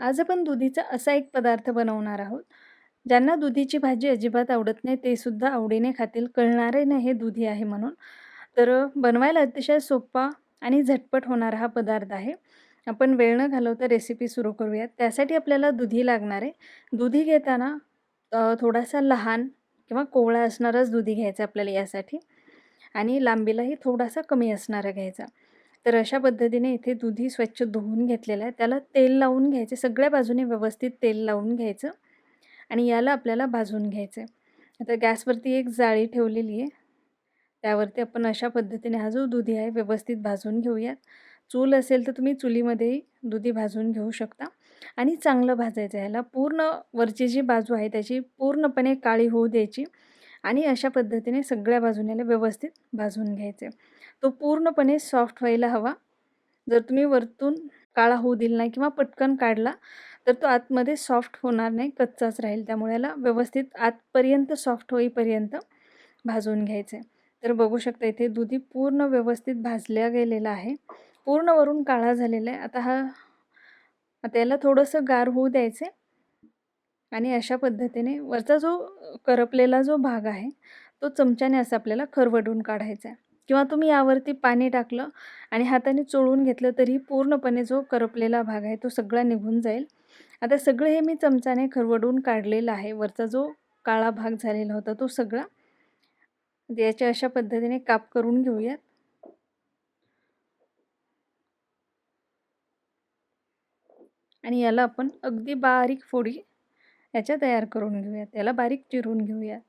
आज आपण दुधीचा असा एक पदार्थ बनवणार आहोत ज्यांना दुधीची भाजी अजिबात आवडत नाही ते सुद्धा आवडीने खातील कळणारे नाही हे दुधी आहे म्हणून. तर बनवायला अतिशय सोपा आणि झटपट होणारा हा पदार्थ आहे. आपण वेळ न घालवता रेसिपी सुरू करूयात. त्यासाठी आपल्याला दुधी लागणार आहे. दुधी घेताना थोडासा लहान किंवा कोवळा असणाराच दुधी घ्यायचा आपल्याला यासाठी आणि लांबीलाही थोडासा कमी असणारा घ्यायचा. तर अशा पद्धतीने इथे दुधी स्वच्छ धुवून घेतलेलं आहे. त्याला तेल लावून घ्यायचे. सगळ्या बाजूने व्यवस्थित तेल लावून घ्यायचं आणि याला आपल्याला भाजून घ्यायचं आहे आता गॅसवरती एक जाळी ठेवलेली आहे. त्यावरती आपण अशा पद्धतीने हा जो दुधी आहे व्यवस्थित भाजून घेऊयात. चूल असेल तर तुम्ही चुलीमध्येही दुधी भाजून घेऊ शकता आणि चांगलं भाजायचं ह्याला पूर्ण वरची जी बाजू आहे त्याची पूर्णपणे काळी होऊ द्यायची. आणि अशा पद्धतीने सगळ्या बाजूने व्यवस्थित भाजून घ्यायचे. तो पूर्णपणे सॉफ्ट व्हायला हवा. जर तुम्ही वरतून काळा होऊ दिला नाही किंवा पटकन काढला तर तो आतमध्ये सॉफ्ट होणार नाही कच्चाच राहील. त्यामुळे याला व्यवस्थित आतपर्यंत सॉफ्ट होईपर्यंत भाजून घ्यायचे. तर बघू शकता इथे दुधी पूर्ण व्यवस्थित भाजल्या गेलेला आहे. पूर्ण वरून काळा झालेला आहे. आता हा आता याला थोडंसं गार होऊ द्यायचे. आणि अशा पद्धतीने वरचा जो करपलेला जो भाग आहे तो चमच्याने असं आपल्याला खरवडून काढायचा आहे. किंवा तुम्ही यावरती पाणी टाकलं आणि हाताने चोळून घेतलं तरी पूर्णपणे जो करपलेला भाग आहे तो सगळा निघून जाईल. आता सगळं हे मी चमच्याने खरवडून काढलेलं आहे. वरचा जो काळा भाग झालेला होता तो सगळा याच्या अशा पद्धतीने काप करून घेऊयात. आणि याला आपण अगदी बारीक फोडी याच्या तयार करून घेऊयात. याला बारीक चिरून घेऊयात.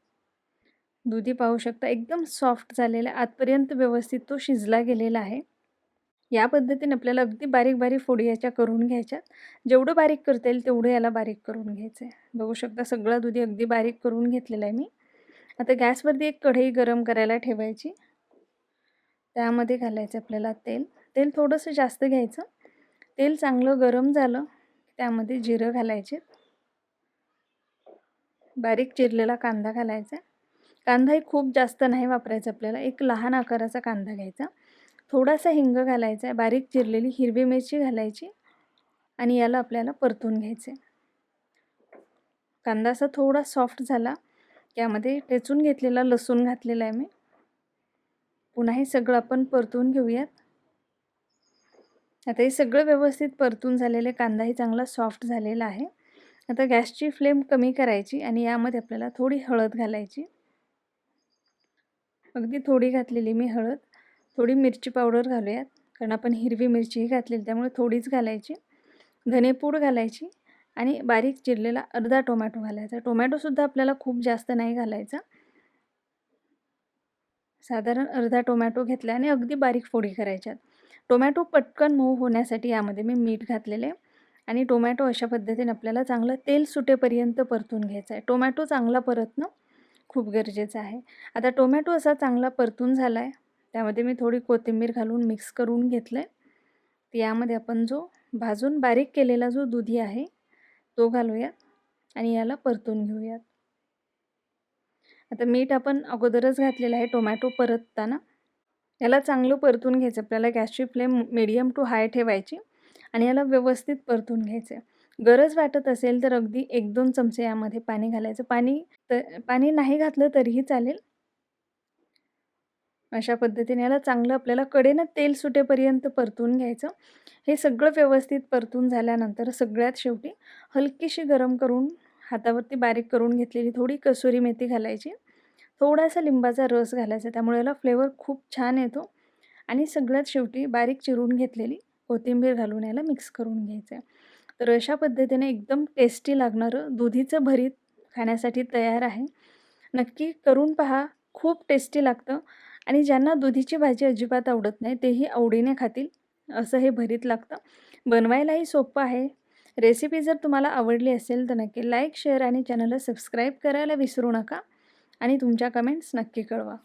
दुधी पाहू शकता एकदम सॉफ्ट झालेला आहे आतपर्यंत व्यवस्थित तो शिजला गेलेला आहे. या पद्धतीने आपल्याला अगदी बारीक बारीक फोडी याच्या करून घ्यायच्यात जेवढं बारीक करता येईल तेवढं याला बारीक करून घ्यायचं आहे बघू शकता सगळा दुधी अगदी बारीक करून घेतलेला आहे मी. आता गॅसवरती एक कढई गरम करायला ठेवायची. त्यामध्ये घालायचं आपल्याला तेल. तेल थोडंसं जास्त घ्यायचं. तेल चांगलं गरम झालं त्यामध्ये जिरं घालायचे. बारीक चिरलेला कांदा घालायचा. कांदाही खूप जास्त नाही वापरायचा आपल्याला एक लहान आकाराचा कांदा घ्यायचा. थोडासा हिंग घालायचा आहे बारीक चिरलेली हिरवी मिरची घालायची आणि याला आपल्याला परतून घ्यायचे. कांदा असा थोडा सॉफ्ट झाला त्यामध्ये टेचून घेतलेला लसूण घातलेला आहे मी. पुन्हा हे सगळं आपण परतून घेऊयात. आता हे सगळं व्यवस्थित परतून झालेले कांदाही चांगला सॉफ्ट झालेला आहे. आता गॅसची फ्लेम कमी करायची आणि यामध्ये आपल्याला थोडी हळद घालायची. अगदी थोडी घातलेली मी हळद. थोडी मिरची पावडर घालूयात. कारण आपण हिरवी मिरचीही घातलेली त्यामुळे थोडीच घालायची. धनेपूड घालायची आणि बारीक चिरलेला अर्धा टोमॅटो घालायचा. टोमॅटोसुद्धा आपल्याला खूप जास्त नाही घालायचा. साधारण अर्धा टोमॅटो घेतला आणि अगदी बारीक फोडी करायच्यात. टोमॅटो पटकन मऊ होण्यासाठी यामध्ये मी मीठ घातलेले आणि टोमॅटो अशा पद्धतीने आपल्याला चांगलं तेल सुटेपर्यंत परतून घ्यायचं आहे. टोमॅटो चांगला परतणं खूप गरजेचं आहे. आता टोमॅटो असा चांगला परतून झाला आहे त्यामध्ये मी थोडी कोथिंबीर घालून मिक्स करून घेतलं आहे यामध्ये आपण जो भाजून बारीक केलेला जो दुधी आहे तो घालूयात आणि याला परतून घेऊयात. आता मीठ आपण अगोदरच घातलेलं आहे टोमॅटो परतताना. याला चांगलं परतून घ्यायचं. आपल्याला गॅसची फ्लेम मिडियम टू हाय ठेवायची. आणि याला व्यवस्थित परतून घ्यायचं गरज वाटत असेल तर अगदी एक दोन चमचे यामध्ये पाणी घालायचं. पाणी तर पाणी नाही घातलं तरीही चालेल. अशा पद्धतीने याला चांगलं आपल्याला कडेनं तेल सुटेपर्यंत परतून घ्यायचं. हे सगळं व्यवस्थित परतून झाल्यानंतर सगळ्यात शेवटी हलकीशी गरम करून हातावरती बारीक करून घेतलेली थोडी कसुरी मेथी घालायची. थोडासा लिंबाचा रस घालायचा. त्यामुळे याला फ्लेवर खूप छान येतो. आणि सगळ्यात शेवटी बारीक चिरून घेतलेली कोथिंबीर घालून याला मिक्स करून घ्यायचं आहे तर अशा पद्धतीने एकदम टेस्टी लागणारं दुधीचं भरीत खाण्यासाठी तयार आहे. नक्की करून पहा खूप टेस्टी लागतं आणि ज्यांना दुधीची भाजी अजिबात आवडत नाही तेही आवडीने खातील असं हे भरीत लागतं. बनवायलाही सोपं आहे. रेसिपी जर तुम्हाला आवडली असेल तर नक्की लाईक शेअर आणि चॅनलला सबस्क्राईब करायला विसरू नका आणि तुमच्या कमेंट्स नक्की कळवा.